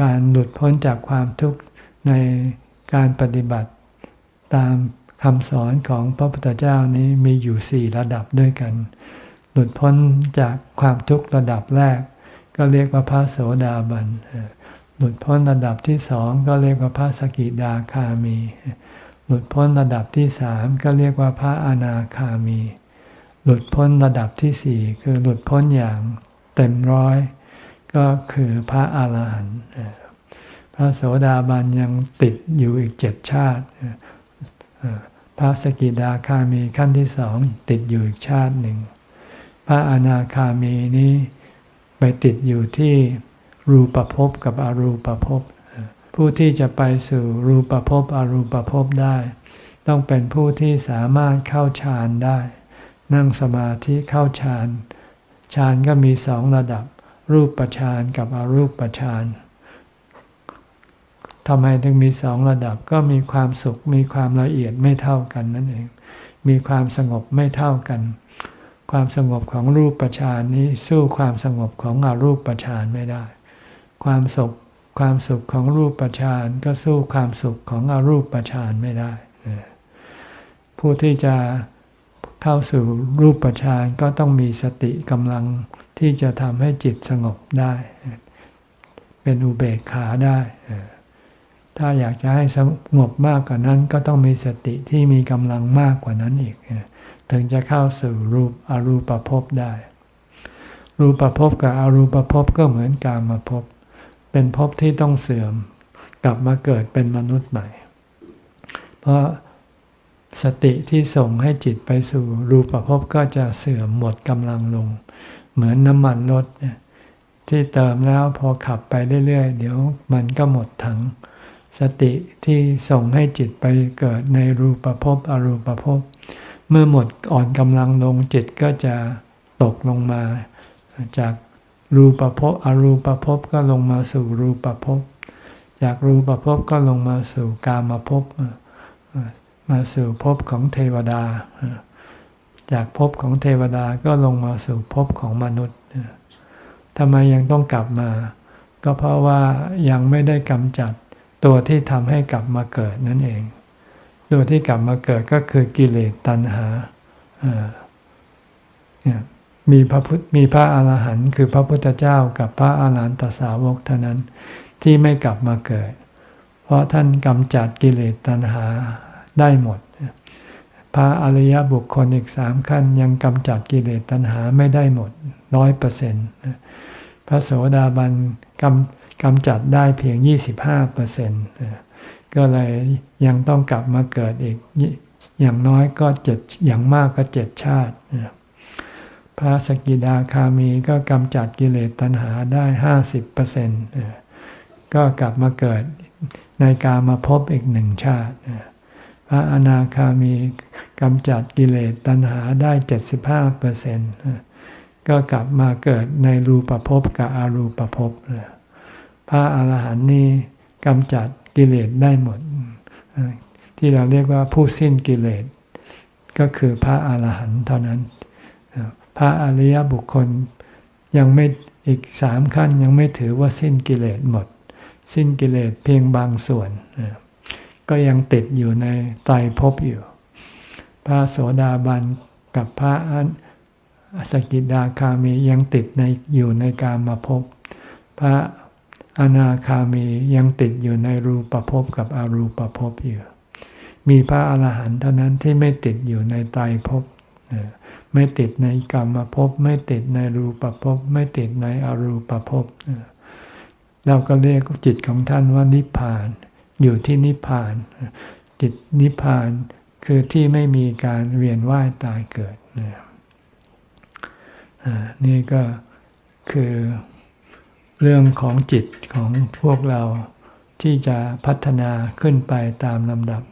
การหลุดพ้นจากความทุกข์ในการปฏิบัติ ตามคำสอนของพระพุทธเจ้านี้มีอยู่สี่ระดับด้วยกัน หลุดพ้นจากความทุกข์ระดับแรก ก็เรียกว่าพระโสดาบัน หลุดพ้นระดับที่สองก็เรียกว่าพระสกิดาคามี หลุดพ้นระดับที่สามก็เรียกว่าพระอนาคามี หลุดพ้นระดับที่สี่คือหลุดพ้นอย่างเต็มร้อย ก็คือพระอาหารหันต์พระโสดาบันยังติดอยู่อีกเจ็ดชาติ พระสกิดาคามีขั้นที่สองติดอยู่อีกชาติหนึ่ง พระอนาคามีนี้ไปติดอยู่ที่รูปภพกับอรูปภพ ผู้ที่จะไปสู่รูปภพอรูปภพได้ ต้องเป็นผู้ที่สามารถเข้าฌานได้ นั่งสมาธิเข้าฌาน ฌานก็มีสองระดับ รูปฌานกับอรูปฌานทำไมถึงมีสองระดับก็มีความสุข มีความละเอียดไม่เท่ากันนั่นเอง มีความสงบไม่เท่ากัน ความสงบของรูปฌานนี้สู้ความสงบของอรูปฌานไม่ได้ ความสุขความสุขของรูปฌานก็สู้ความสุขของอรูปฌานไม่ได้ ผู้ที่จะเข้าสู่รูปฌานก็ต้องมีสติกำลัง ที่จะทำให้จิตสงบได้ เป็นอุเบกขาได้ ถ้าอยากจะให้สงบมากกว่านั้นก็ต้องมีสติที่มีกำลังมากกว่านั้นอีก ถึงจะเข้าสู่รูปอรูปภพได้ รูปภพกับอรูปภพก็เหมือนกามาภพเป็นภพที่ต้องเสื่อมกลับมาเกิดเป็นมนุษย์ใหม่ เพราะสติที่ส่งให้จิตไปสู่รูปภพก็จะเสื่อมหมดกำลังลง เหมือนน้ำมันรถที่เติมแล้วพอขับไปเรื่อยๆ เดี๋ยวมันก็หมดถัง สติที่ส่งให้จิตไปเกิดในรูปภพอรูปภพเมื่อหมดอ่อนกำลังลงจิตก็จะตกลงมา จากรูปภพอรูปภพก็ลงมาสู่รูปภพจากรูปภพก็ลงมาสู่กามภพมาสู่ภพของเทวดา จากภพของเทวดาก็ลงมาสู่ภพของมนุษย์ทำไมยังต้องกลับมา ก็เพราะว่ายังไม่ได้กำจัดตัวที่ทำให้กลับมาเกิดนั่นเอง ตัวที่กลับมาเกิดก็คือกิเลสตัณหามีพระพุทธมีพระอาหารหันต์คือพระพุทธเจ้ากับพระอาหารหันตสาวกเท่านั้นที่ไม่กลับมาเกิด เพราะท่านกำจัดกิเลสตัณหาได้หมด พระอริยบุคคลอีกสามขั้นยังกำจัดกิเลสตัณหาไม่ได้หมดร้อยเปอร์เซ็นต์พระโสดาบันกำกำจัดได้เพียง 25เปอร์เซ็นต์ก็เลยยังต้องกลับมาเกิดอีกอย่างน้อยก็เจ็ดอย่างมากก็เจ็ดชาติ พระสกิดาคามีก็กำจัดกิเลสตัณหาได้ห้าสิบเปอร์เซ็นต์ก็กลับมาเกิดในการมาพบอีกหนึ่งชาติ พระอนาคามี กำจัดกิเลสตัณหาได้เจ็ดสิบห้าเปอร์เซ็นต์ก็กลับมาเกิดในรูปภพกับอรูปภพพระอาหารหันต์นี่กำจัดกิเลสได้หมด ที่เราเรียกว่าผู้สิ้นกิเลส ก็คือพระอาหารหันต์เท่านั้น พระอริยบุคคลยังไม่อีกสามขั้นยังไม่ถือว่าสิ้นกิเลสหมด สิ้นกิเลสเพียงบางส่วน ก็ยังติดอยู่ในไตรภพอยู่ พระโสดาบันกับพระสกิดาคามียังติดในอยู่ในการมาพบ พระอนาคามียังติดอยู่ในรูปภพกับอรูปภพอยู่ มีพระอรหันต์เท่านั้นที่ไม่ติดอยู่ในไตรภพไม่ติดในกรรมภพไม่ติดในรูปภพไม่ติดในอรูปภพเราก็เรียกจิตของท่านว่านิพพาน อยู่ที่นิพพาน จิตนิพพาน คือที่ไม่มีการเวียนว่ายตายเกิดนี่ก็คือเรื่องของจิตของพวกเราที่จะพัฒนาขึ้นไปตามลำดับ